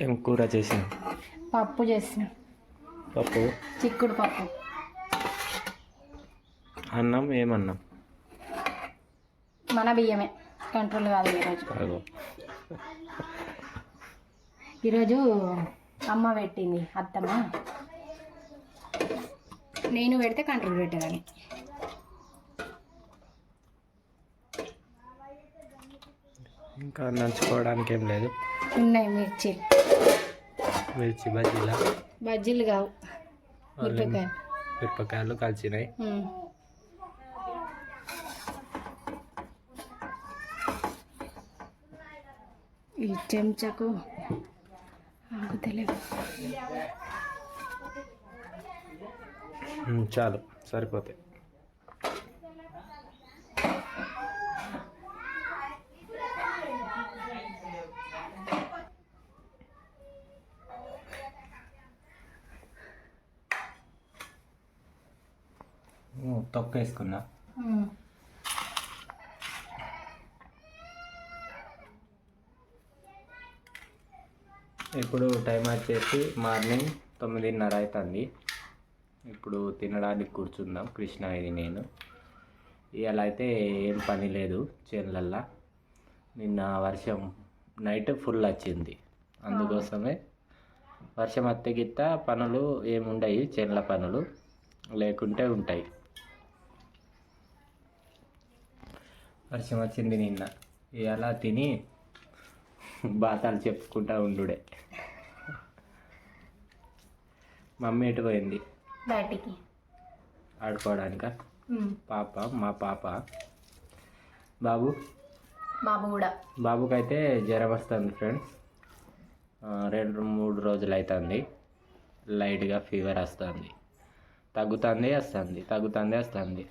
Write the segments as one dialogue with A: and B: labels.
A: ఏం కూర చేసిన
B: పప్పు చేసిన.
A: పప్పు?
B: చిక్కుడు పప్పు.
A: అన్నం ఏమన్నం?
B: మన బియ్యమే. కంట్రోల్ కాదు ఈరోజు. ఈరోజు అమ్మ పెట్టింది అత్తమ్మ. నేను పెడితే కంట్రోల్ పెట్టేదాన్ని
A: ఇంకా నంచుకోవడానికి ఏం లేదు.
B: ఉన్నాయి మిర్చి.
A: మిర్చి బజ్జీల?
B: బజ్జీలు కావు. మిరపకాయ.
A: మిరపకాయలు కలిసినాయి
B: ఉమ్. ఈ చెంచాకు ఆగుతలేదు
A: ఉమ్, చాలు. సరిపోతాయి. ఉమ్, తొక్క వేసుకున్నా
B: ఉమ్.
A: ఇప్పుడు టైం వచ్చేసి మార్నింగ్ తొమ్మిదిన్నర అవుతుంది ఇప్పుడు తినడానికి కూర్చుందాం కృష్ణ ఇది నేను ఇవాళ అయితే ఏం పని లేదు చేనులల్లా. నిన్న వర్షం నైట్ ఫుల్ వచ్చింది. అందుకోసమే వర్షం అత్తే గిత్త పనులు ఏముండయి చేనుల పనులు లేకుంటే ఉంటాయి. వర్షం వచ్చింది నిన్న. ఇవాళ తిని బాతాలు చెప్పుకుంటా ఉండుడే. మమ్మీ ఎటు పోయింది?
B: బయటికి.
A: ఆడుకోవడానిక. పాప మా పాప. బాబు?
B: బాబు కూడా.
A: బాబుకైతే జ్వరం వస్తుంది ఫ్రెండ్స్. రెండు మూడు రోజులు అవుతుంది లైట్గా ఫీవర్ వస్తుంది. తగ్గుతుంది వస్తుంది తగ్గుతుంది వస్తుంది.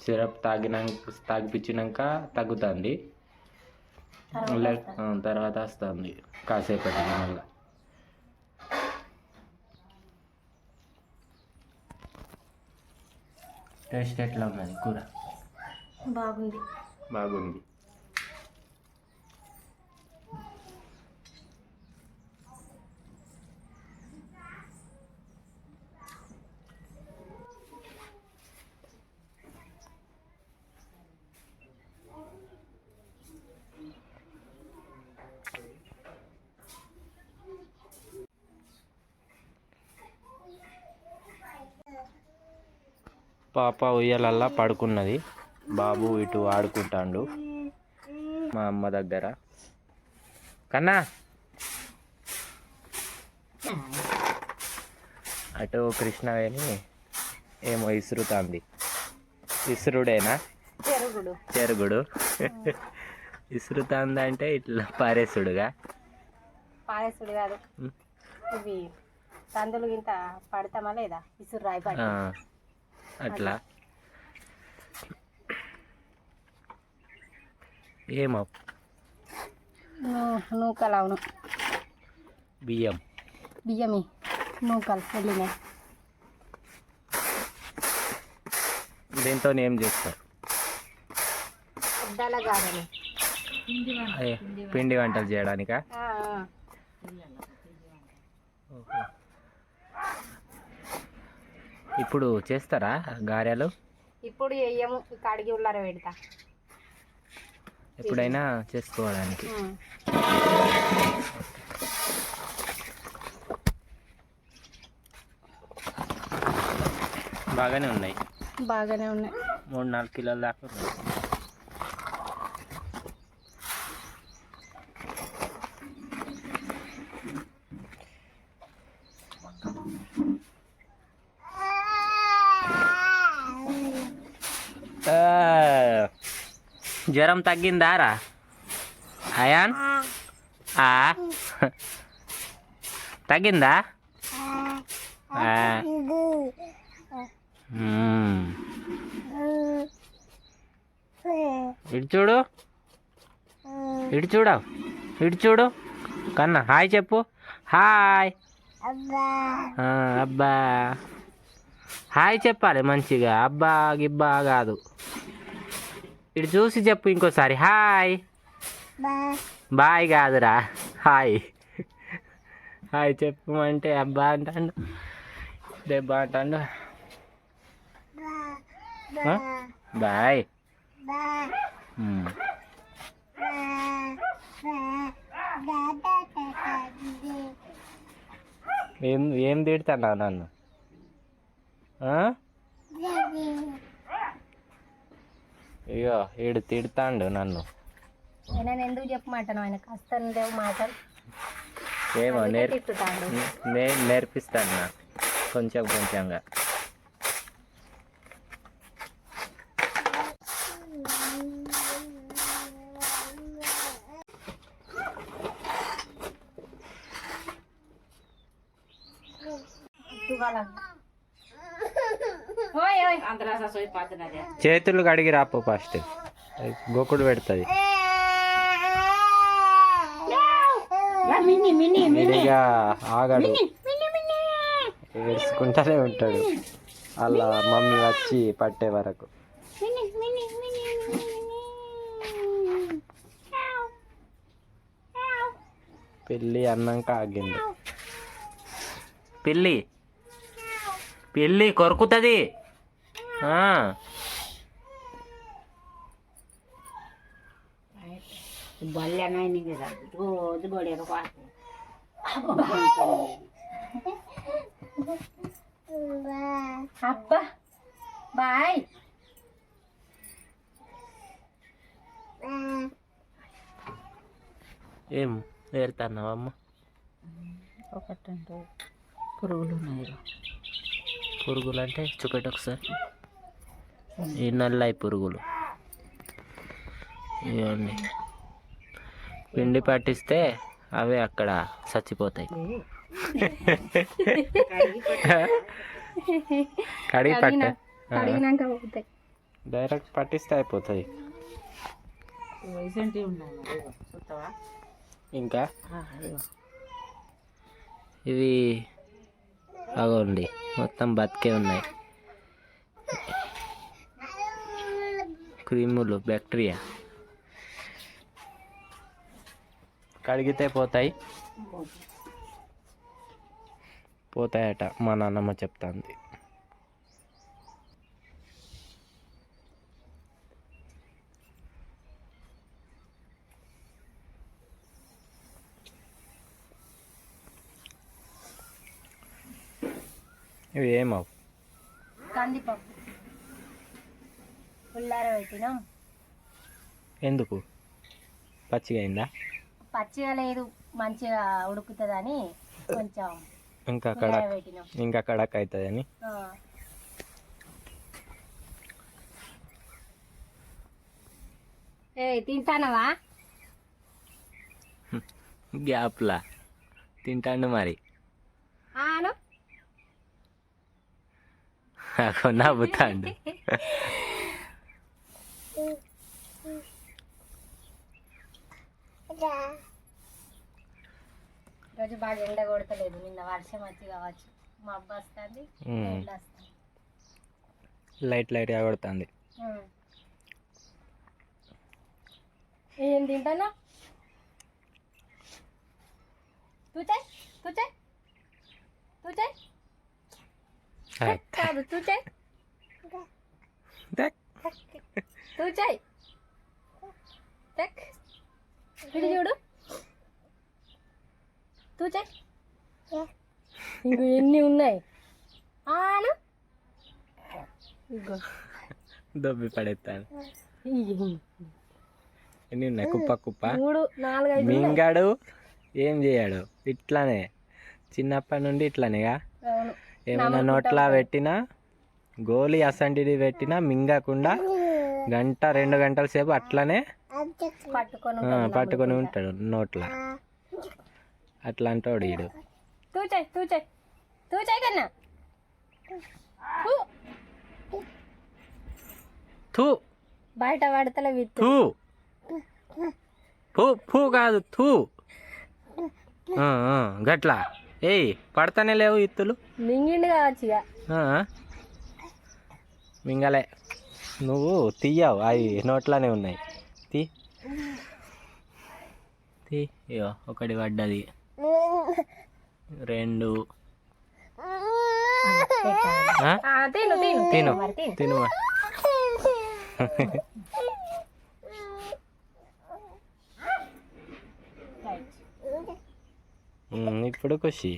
A: సిరప్ తాగినాక తాగిపించినాక తగ్గుతుంది.
B: తర్వాత
A: వస్తుంది కాసేపటి మళ్ళీ. టేస్ట్ ఎట్లా ఉన్నది? కూర?
B: బాగుంది.
A: బాగుంది. పాప ఉయ్యాలల్లా పడుకున్నది. బాబు ఇటు ఆడుకుంటాండు. మా అమ్మ దగ్గర. కన్నా! అటు కృష్ణవేణి ఏమో ఇసురుతాంది. ఇసురుడేనా? చెరుగుడు. ఇసురుతాంది అంటే ఇట్లా పారేసుడుగా?
B: పాయసుడు కాదు. ఇవి కందులు ఇంత పడతామా లేదా? ఇసురు రాయి
A: అట్లా. ఏమో.
B: నూకలు అవును
A: బియ్యం.
B: బియ్యమి. నూకలు వెళ్ళినాయి
A: దీంతో ఏం చేస్తారు? పిండి వంటలు చేయడానికా. ఇప్పుడు చేస్తారా గారెలు?
B: ఇప్పుడు వేయము కడిగి ఉల్లార పెడతా.
A: ఎప్పుడైనా చేసుకోవడానికి. బాగానే ఉన్నాయి.
B: బాగానే ఉన్నాయి.
A: మూడు నాలుగు కిలోల దాకా జ్వరం తగ్గిందా రా అయాన్? ఆ, తగ్గిందా. ఇటు చూడు. ఇటు చూడు. ఇటు చూడు. కన్నా హాయ్ చెప్పు. హాయ్. అబ్బా. హాయ్ చెప్పాలి మంచిగా. అబ్బా గిబ్బా కాదు. ఇటు చూసి చెప్పు ఇంకోసారి. హాయ్ బాయ్ కాదురా. హాయ్ హాయ్ చెప్పమంటే అబ్బా అంటాడు. దెబ్బా అంటాడు? బాయ్ ఉమ్. ఏం ఏం తిడతాడా నన్ను? ఇగో ఈడు తిడతాండు నన్ను.
B: నేను ఎందుకు చెప్పమంటాను? ఆయన కష్టం లేవు మాటలు.
A: ఏమో నేర్
B: తిట్టుతాడు.
A: నే- నేర్పిస్తాను నా కొంచెం కొంచెంగా.
B: ఓయ్
A: చేతులు కడిగి రాపు ఫస్ట్. గోకుడు పెడుతుంది. విడిగా ఆగడు. ఏడ్చుకుంటానే ఉంటాడు. అలా మమ్మీ వచ్చి పట్టే వరకు. పెళ్ళి అన్నాక ఆగింది. పిల్లి పిల్లి కొరుకుతుంది. ఆ.
B: రోజు బడేరు అబ్బా బాయ్.
A: ఏం ఏరుతున్నావమ్మ
B: ఒకటంటే పురుగులు ఉన్నాయి
A: పురుగులు అంటే చూపెట్టు ఒకసారి. ఈ నల్లయి పురుగులు. ఇవన్నీ పిండి పట్టిస్తే అవే అక్కడ చచ్చిపోతాయి. కడిగి పట్ట. డైరెక్ట్ పట్టిస్తే అయిపోతుంది ఇంకా? ఇవి అగోండి. మొత్తం బతికే ఉన్నాయి. క్రిములు బ్యాక్టీరియా. కడిగితే పోతాయి. పోతాయట మా నాన్నమ్మ చెప్తాంది. ఇవి ఏమవు
B: కందిపప్పు. ఉల్లార పెట్టినాం.
A: ఎందుకు? పచ్చిగా అయిందా
B: పచ్చిగా లేదు మంచిగా ఉడుకుతుందని కొంచెం
A: ఇంకా కడక్
B: పెట్టినాం.
A: ఇంకా కడక్ అవుతుందని.
B: ఏ తింటానవా?
A: గ్యాప్లా. తింటాండు మరి. అగో నవ్వుతాండు
B: రోజు బాగా ఎండ వర్షం వచ్చి కావచ్చు. మా అబ్బా వస్తుంది
A: లైట్ లైట్గా కొడుతుంది.
B: ఏం తింటానా? తూచే తూచే తూచే. కాదు తూచే. తూచే. టెక్ చూడు. తూచే. ఇంకో ఎన్ని ఉన్నాయి? ఆను. ఇగో.
A: దొబ్బి పడేస్తాను. ఎన్ని ఉన్నాయి? కుప్ప కుప్ప.
B: మూడు నాలుగు ఐదు ఉన్నాయి.
A: మింగాడు ఏం చేయడు? ఇట్లానే. చిన్నప్పటి నుండి ఇట్లానేగా? ఏమైనా నోట్లా పెట్టినా? గోలి అసంటిది పెట్టినా మింగకుండా గంట రెండు గంటల సేపు అట్లనే
B: పట్టుకొని
A: ఉంటాడు నోట్ల. అట్లాంటోడు ఈడు.
B: తూచాయి తూచాయి తూచాయి కన్నా. ఊ.
A: థూ
B: బయట పడతలే విత్తు.
A: ఫూ ఫూ కాదు థూ ఆ, ఆ, గట్లా. ఏయ్ పడతానే లేవు ఇత్తులు.
B: మింగిండు కావచ్చు ఇక.
A: ఆ, మింగలే. నువ్వు తీయవు అవి నోట్లోనే ఉన్నాయి. తీ. తీ ఇగో ఒకటి పడ్డది. రెండు.
B: తిను తిను
A: తిను ఇప్పుడు ఖుషి.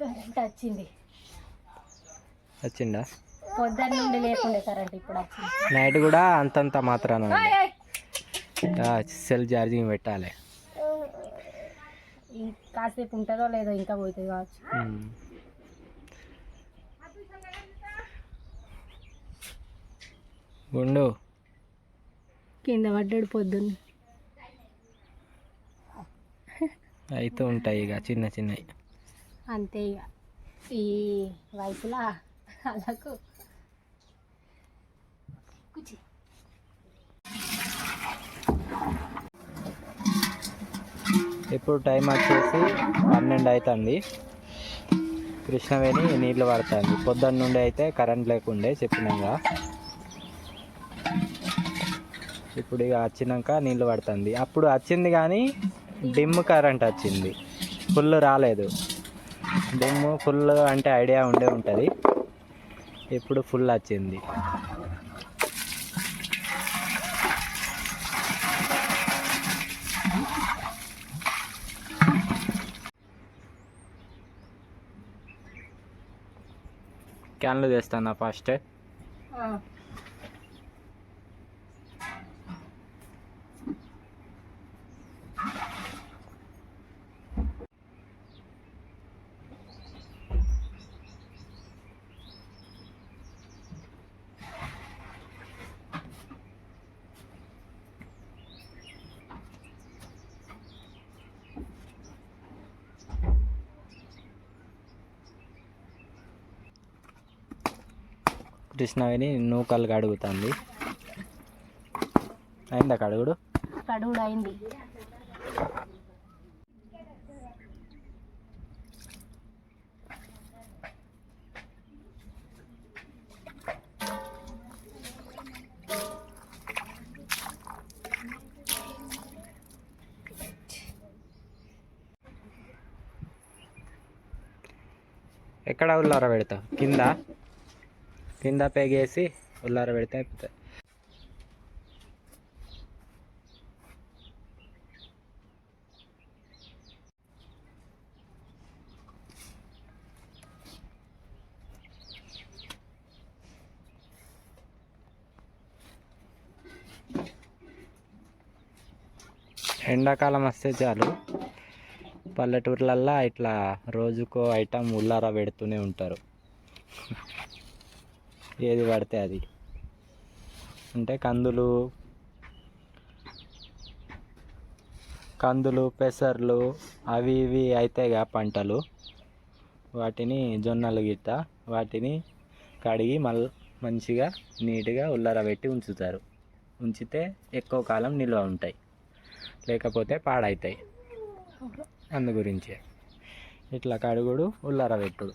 B: కరెంట్ వచ్చింది.
A: వచ్చిందా?
B: పొద్దున్న నుండి లేకుండే కరెంట్ ఇప్పుడు వచ్చింది.
A: నైట్ కూడా అంతంత మాత్రాన సెల్ ఛార్జింగ్ పెట్టాలి.
B: కాసేపు ఉంటుందో లేదో ఇంకా పోతుంది కావచ్చు.
A: గుండు
B: కింద పడ్డాడు పొద్దున్న.
A: అయితే ఉంటాయి ఇక చిన్న చిన్నవి
B: అంతే ఇక. ఈ వయసులో అలాకు
A: ఇప్పుడు టైం వచ్చేసి పన్నెండు అవుతుంది. కృష్ణవేణి నీళ్ళు పడుతుంది. పొద్దున్న నుండి అయితే కరెంట్ లేకుండే చెప్పినాక ఇప్పుడు ఇక వచ్చినాక నీళ్ళు పడుతుంది. అప్పుడు వచ్చింది కానీ డిమ్ కరెంట్ వచ్చింది. ఫుల్ రాలేదు. డిమ్ ఫుల్ అంటే ఐడియా ఉండే ఉంటుంది. ఇప్పుడు ఫుల్ వచ్చింది. క్యాన్లు తెస్తాను ఫస్ట్? కృష్ణవేణి నూకలు కడుగుతుంది. అయిందా కడుగుడు?
B: కడుగుడు అయింది
A: ఎక్కడ ఉల్లార పెడతావు? కింద? కింద పేగేసి ఉల్లార పెడితే అయిపోతాయి. ఎండాకాలం వస్తే చాలు. పల్లెటూర్లల్లో ఇట్లా రోజుకో ఐటమ్ ఉల్లార పెడుతూనే ఉంటారు. ఏది పడితే అది. అంటే కందులు కందులు పెసర్లు అవి ఇవి అవుతాయిగా పంటలు. వాటిని జొన్నలు గిట్ట వాటిని కడిగి మళ్ళీ మంచిగా నీట్గా ఉల్లరబెట్టి ఉంచుతారు. ఉంచితే ఎక్కువ కాలం నిల్వ ఉంటాయి. లేకపోతే పాడవుతాయి అందు గురించే. ఇట్లా కడుగుడు ఉల్లరబెట్టుడు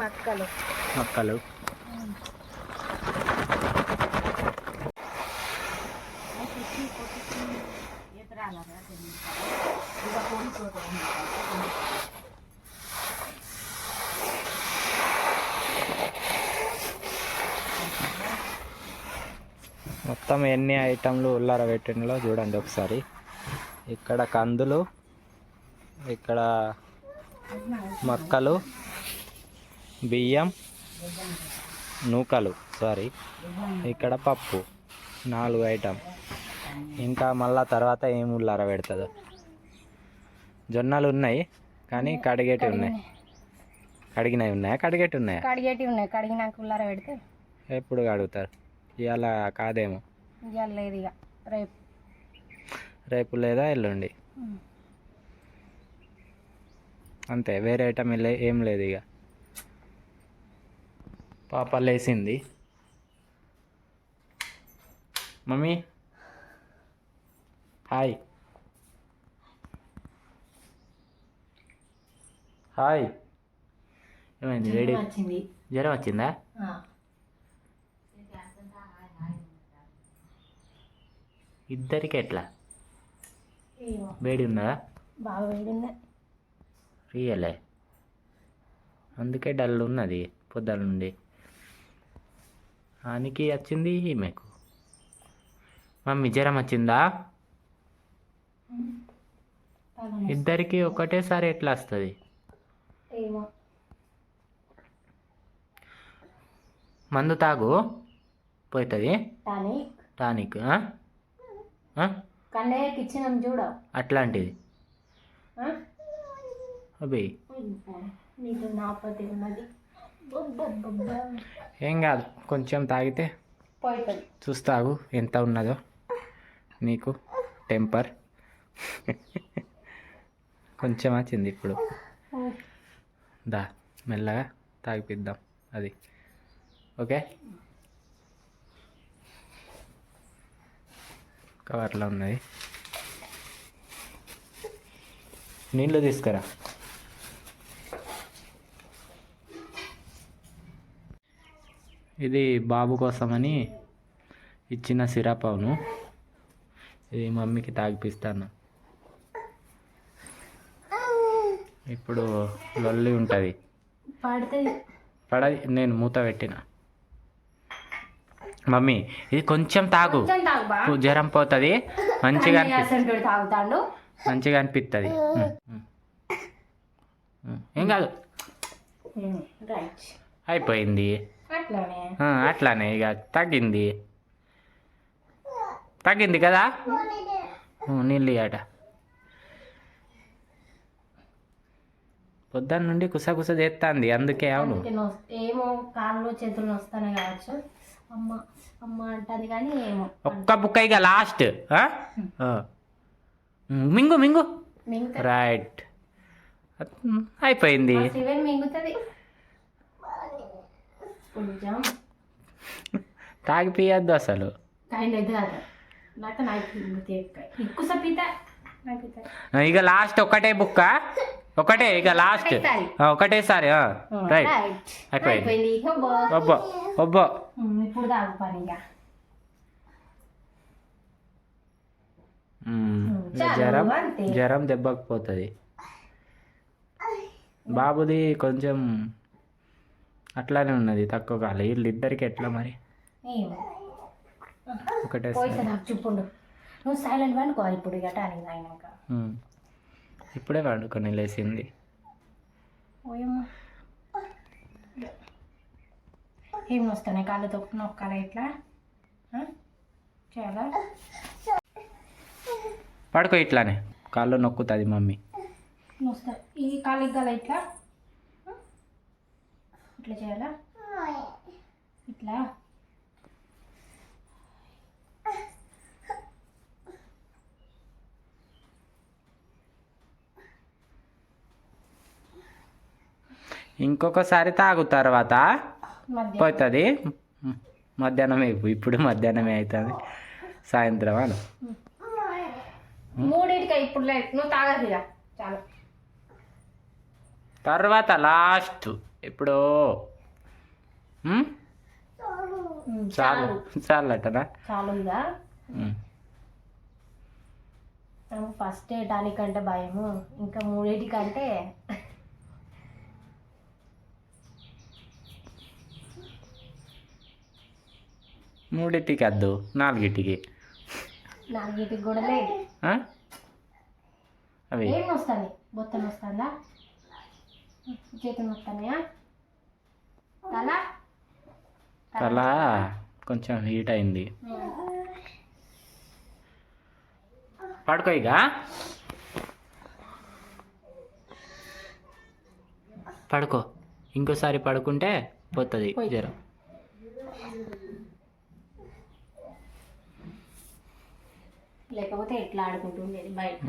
B: మక్కలు.
A: మక్కలు. మొత్తం ఎన్ని ఐటమ్లు ఉల్లార పెట్టినలో చూడండి ఒకసారి. ఇక్కడ కందులు ఇక్కడ మక్కలు బియ్యం నూకలు సారీ ఇక్కడ పప్పు నాలుగు ఐటమ్ ఇంకా మళ్ళా తర్వాత ఏం ఉల్లార పెడుతుందో జొన్నలు ఉన్నాయి కానీ కడిగేటి ఉన్నాయి. కడిగినవి ఉన్నాయా? కడిగేటి ఉన్నాయా?
B: కడిగేటి ఉన్నాయి. కడిగినాక ఉల్లార పెడితే
A: ఎప్పుడు కడుగుతారు? ఇవాళ కాదేమో.
B: ఇవాళ లేదు ఇక రేపు.
A: రేపు లేదా ఎల్లుండి? అంతే వేరే ఐటమ్ ఏం లేదు ఇక పాప లేచింది మమ్మీ. హాయ్. హాయ్. ఏమైంది? వేడి
B: వచ్చింది.
A: జ్వరం వచ్చిందా? ఇద్దరికి ఎట్లా? వేడి ఉన్నదా?
B: బాగా వేడింది
A: రియలే. అందుకే డల్ ఉన్నది పొద్దుల నుండి. ఆనికి వచ్చింది ఈమెకు. మమ్మీ జ్వరం వచ్చిందా? ఇద్దరికి ఒకటేసారి ఎట్లా వస్తుంది? మందు తాగు పోతుంది?
B: టానిక్.
A: అట్లాంటిది.
B: నీకు నాపతి ఉన్నది.
A: ఏం కాదు కొంచెం తాగితే చూస్తాగు ఎంత ఉన్నదో నీకు టెంపర్. కొంచెం వచ్చింది ఇప్పుడు. దా మెల్లగా తాగిపిద్దాం అది. ఓకే? కవర్లో ఉన్నది. నీళ్ళు తీసుకురా. ఇది బాబు కోసమని ఇచ్చిన సిరప్ అవును ఇది మమ్మీకి తాగిపిస్తాను. ఇప్పుడు లొల్లి ఉంటుంది. పడది నేను మూత పెట్టిన. మమ్మీ ఇది కొంచెం తాగు. జ్వరం పోతుంది. మంచిగా
B: తాగుతాడు.
A: మంచిగా అనిపిస్తుంది ఏం కాదు. అయిపోయింది.
B: అట్లానే.
A: ఇక తగ్గింది. తగ్గింది కదా? నీళ్ళు అట పొద్దున్న నుండి కుసకుస చేస్తాంది అందుకే అవును.
B: ఏమో కాళ్ళు చేతులు వస్తానే కావచ్చు. అమ్మ అమ్మ అంటది కానీ ఏమో.
A: ఒక్క బుక్క ఇక లాస్ట్. మింగు మింగు. రైట్ అయిపోయింది.
B: మింగుతుంది. కొంచెం.
A: తాగిపియద్దు అసలు. ఇక లాస్ట్ ఒకటే బుక్క? ఒకటే ఇక లాస్ట్
B: ఒకటేసారి.
A: ఒకటేసారి రైట్. అయిపోయింది. ఒబ్బో ఒబ్బో
B: ఇప్పుడు తాగు ఇక.
A: జ్వరం. జ్వరం దెబ్బకు పోతుంది. బాబుది కొంచెం అట్లానే ఉన్నది తక్కువ కాలే. వీళ్ళిద్దరికి ఎట్లా మరి? ఒకటే
B: చూపుండు. నువ్వు సైలెంట్ పండుకో ఇప్పుడు
A: మ్మ్. ఇప్పుడే వండుకొని లేచింది.
B: ఏం వస్తున్నాయి? కాళ్ళతో నొక్కాలి ఇట్లా? ఆ? చాలా
A: పడుకో ఇట్లానే. కాళ్ళు నొక్కుతుంది మమ్మీ.
B: ఈ కాలు గల ఇట్లా? ఇట్లా చేయాలా? ఇట్లా?
A: ఇంకొకసారి తాగు తర్వాత పోతుంది. మధ్యాహ్నమే ఇప్పుడు మధ్యాహ్నమే అవుతుంది సాయంత్రం అను.
B: మూడింటికి ఇప్పుడు లేదు నువ్వు తాగదు ఇక చాలు.
A: తర్వాత లాస్ట్.
B: ఉమ్,
A: చాలు. చాలు. అట్టనా
B: చాలు ఇక
A: మ్మ్.
B: నాకు ఫస్ట్ టానిక్ అంటే భయము. ఇంకా మూడింటికంటే
A: మూడింటికి వద్దు నాలుగింటికి
B: నాలుగింటికి కూడా లేదు?
A: అవి.
B: ఏం వస్తుంది? బొత్తలు వస్తుందా చేతులు తల?
A: తల. కొంచెం హీట్ అయింది. పడుకో ఇక పడుకో. ఇంకోసారి పడుకుంటే పోతుంది. జ్వరం.
B: లేకపోతే ఎట్లా ఆడుకుంటుండేది బయట.